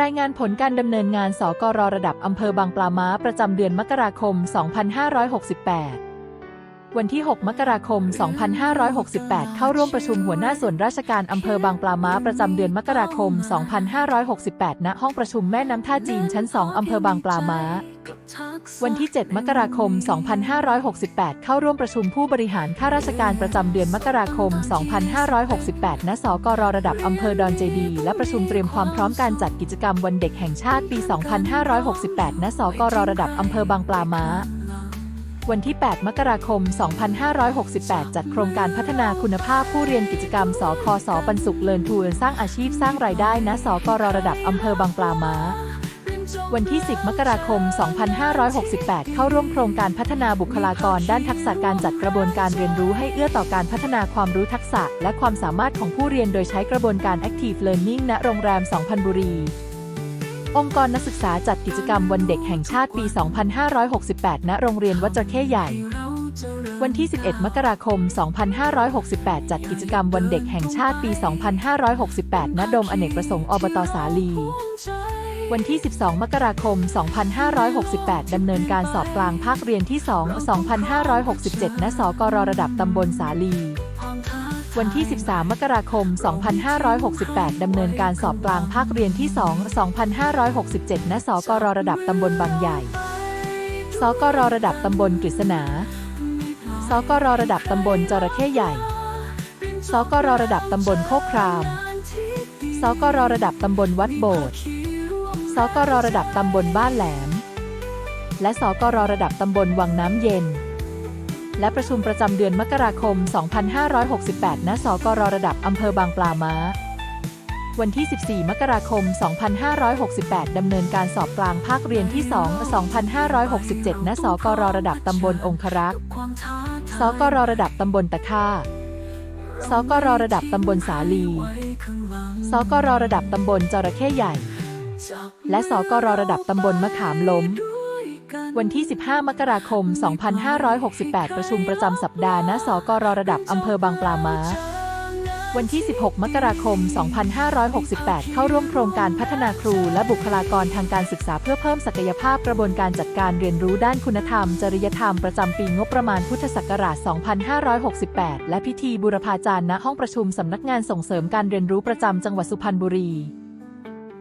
รายงานผลการดำเนินงานสกรระดับอำเภอบางปลาม้าประจำเดือนมกราคม 2568 วันที่ 6 มกราคม 2568 เข้าร่วมประชุมหัวหน้าส่วนราชการอำเภอบางปลาม้าประจำเดือนมกราคม 2568 ณ ห้องประชุมแม่น้ำท่าจีนชั้น 2 อำเภอบางปลาม้า วันที่ 7 มกราคม 2568 เข้าร่วมประชุมผู้บริหารข้าราชการประจำเดือนมกราคม 2568 ณ สกรระดับอำเภอดอนเจดี และประชุมเตรียมความพร้อมการจัดกิจกรรมวันเด็กแห่งชาติปี 2568 ณ สกรระดับอำเภอบางปลาม้าวันที่ 8 มกราคม 2568 จัดโครงการพัฒนาคุณภาพผู้เรียนกิจกรรม สคสปันสุขเลินทัวร์สร้างอาชีพสร้างรายได้ณ สกรระดับอำเภอบางปลาม้า วันที่ 10 มกราคม 2568 เข้าร่วมโครงการพัฒนาบุคลากรด้านทักษะการจัดกระบวนการเรียนรู้ให้เอื้อต่อการพัฒนาความรู้ทักษะ และความสามารถของผู้เรียนโดยใช้กระบวนการ Active Learning ณ โรงแรม 2,000 บุรี องค์กรนักศึกษาจัดกิจกรรมวันเด็กแห่งชาติปี 2568 ณ โรงเรียนวัดจระเข้ใหญ่วันที่ 11 มกราคม 2568 จัดกิจกรรมวันเด็กแห่งชาติปี 2568 ณ โดมอเนกประสงค์ อบตสาลี วันที่ 12 มกราคม 2568 ดำเนินการสอบกลางภาคเรียนที่ 2 2567 ณ สกรระดับตำบลสาลี วันที่ 13 มกราคม 2568 ดำเนินการสอบกลางภาคเรียนที่ 2 2567 ณ สกรระดับตำบลบางใหญ่ สกรระดับตำบลกฤษณา สกรระดับตำบลจระเข้ใหญ่ สกรระดับตำบลโคกคราม สกรระดับตำบลวัดโบสถ์ สกรระดับตำบลบ้านแหลม และสกรระดับตำบลวังน้ำเย็น และประชุมประจำเดือนมกราคม 2568 ณ สกรระดับอำเภอบางปลาม้า วันที่ 14 มกราคม 2568 ดำเนินการสอบกลางภาคเรียนที่ 2 2567 ณ สกรระดับตำบลองครักษ์ สกรระดับตำบลตะค่าสกรระดับตำบลสาลี สกรระดับตำบลจระเข้ใหญ่ และสกรระดับตำบลมะขามล้ม วันที่ 15 มกราคม 2568 ประชุมประจำสัปดาห์ณสกรระดับอำเภอบางปลาม้า วันที่ 16 มกราคม 2568 เข้าร่วมโครงการพัฒนาครูและบุคลากรทางการศึกษาเพื่อเพิ่มศักยภาพกระบวนการจัดการเรียนรู้ด้านคุณธรรม จริยธรรมประจำปีงบประมาณพุทธศักราช 2568 และพิธีบูรพาจารย์ณห้องประชุมสำนักงานส่งเสริมการเรียนรู้ประจำจังหวัดสุพรรณบุรี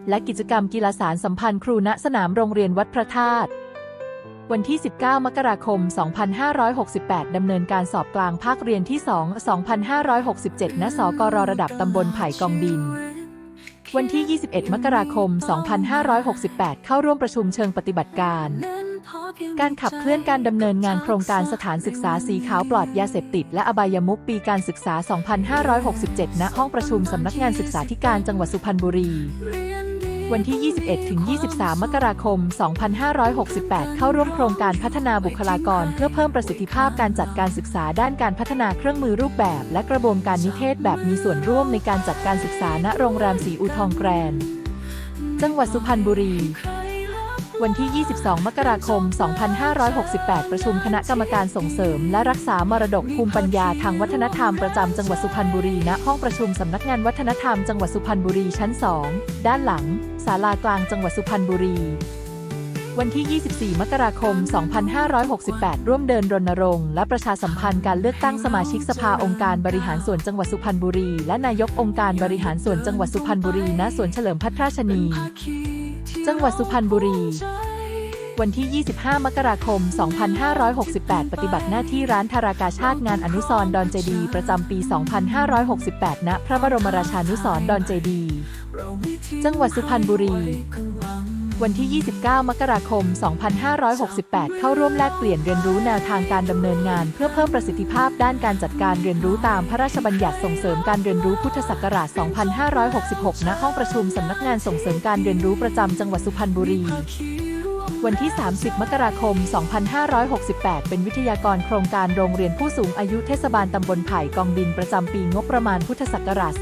และกิจกรรมกีฬาสารสัมพันธ์ครูณสนามโรงเรียนวัดพระธาตุวันที่ 19 มกราคม 2568 ดำเนินการสอบกลางภาคเรียนที่ 2 2567 ณ สกรระดับตำบลไผ่กองดิน วันที่ 21 มกราคม 2568 เข้าร่วมประชุมเชิงปฏิบัติการ การขับเคลื่อนการดำเนินงานโครงการสถานศึกษาสีขาวปลอดยาเสพติด และอบายมุขปีการศึกษา 2567 ณ ห้องประชุมสำนักงานศึกษาธิการจังหวัดสุพรรณบุรี วันที่ 21-23 มกราคม 2568 เข้าร่วมโครงการพัฒนาบุคลากร เพื่อเพิ่มประสิทธิภาพการจัดการศึกษาด้านการพัฒนาเครื่องมือรูปแบบ และกระบวนการนิเทศแบบมีส่วนร่วมในการจัดการศึกษาณโรงแรมสีอูทองแกรนด์จังหวัดสุพรรณบุรี วันที่ 22 มกราคม 2568 ประชุมคณะกรรมการส่งเสริม และรักษามรดกภูมิปัญญาทางวัฒนธรรมประจำจังหวัดสุพรรณบุรีณห้องประชุมสำนักงานวัฒนธรรมจังหวัดสุพรรณบุรีชั้น 2 ด้านหลังศาลากลางจังหวัดสุพรรณบุรีวันที่ 24 มกราคม 2568 ร่วมเดินรณรงค์และประชาสัมพันธ์การเลือกตั้งสมาชิกสภาองค์การบริหารส่วนจังหวัดสุพรรณบุรี และนายกองค์การบริหารส่วนจังหวัดสุพรรณบุรีณสวนเฉลิมพัฒราชนี จังหวัดสุพรรณบุรี วันที่ 25 มกราคม 2568 ปฏิบัติหน้าที่ร้านธารากาชาติงานอนุสรดอนเจดีประจำปี 2568 ณ พระบรมราชานุสรดอนเจดี จังหวัดสุพรรณบุรี วันที่ 29 มกราคม 2568 เข้าร่วมแลกเปลี่ยนเรียนรู้แนวทางการดำเนินงาน เพื่อเพิ่มประสิทธิภาพด้านการจัดการเรียนรู้ตามพระราชบัญญัติส่งเสริมการเรียนรู้พุทธศักราช 2566 ณ ห้องประชุมสำนักงานส่งเสริมการเรียนรู้ประจำจังหวัดสุพรรณบุรีวันที่ 30 มกราคม 2568 เป็นวิทยากรโครงการโรงเรียนผู้สูงอายุเทศบาลตำบลไผ่กองดินประจำปีงบประมาณพุทธศักราช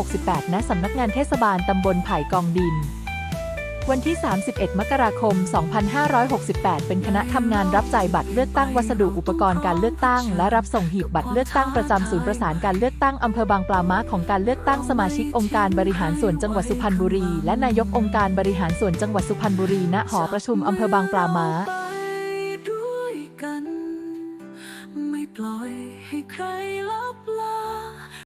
2568 ณ สำนักงานเทศบาลตำบลไผ่กองดิน วันที่ 31 มกราคม 2568 เป็นคณะทำงานรับจ่ายบัตรเลือกตั้งวัสดุอุปกรณ์การเลือกตั้ง และรับส่งหีบบัตรเลือกตั้งประจำศูนย์ประสานการเลือกตั้งอำเภอบางปลาม้าของการเลือกตั้งสมาชิกองค์การบริหารส่วนจังหวัดสุพรรณบุรี และนายกองค์การบริหารส่วนจังหวัดสุพรรณบุรีณหอประชุมอำเภอบางปลาม้า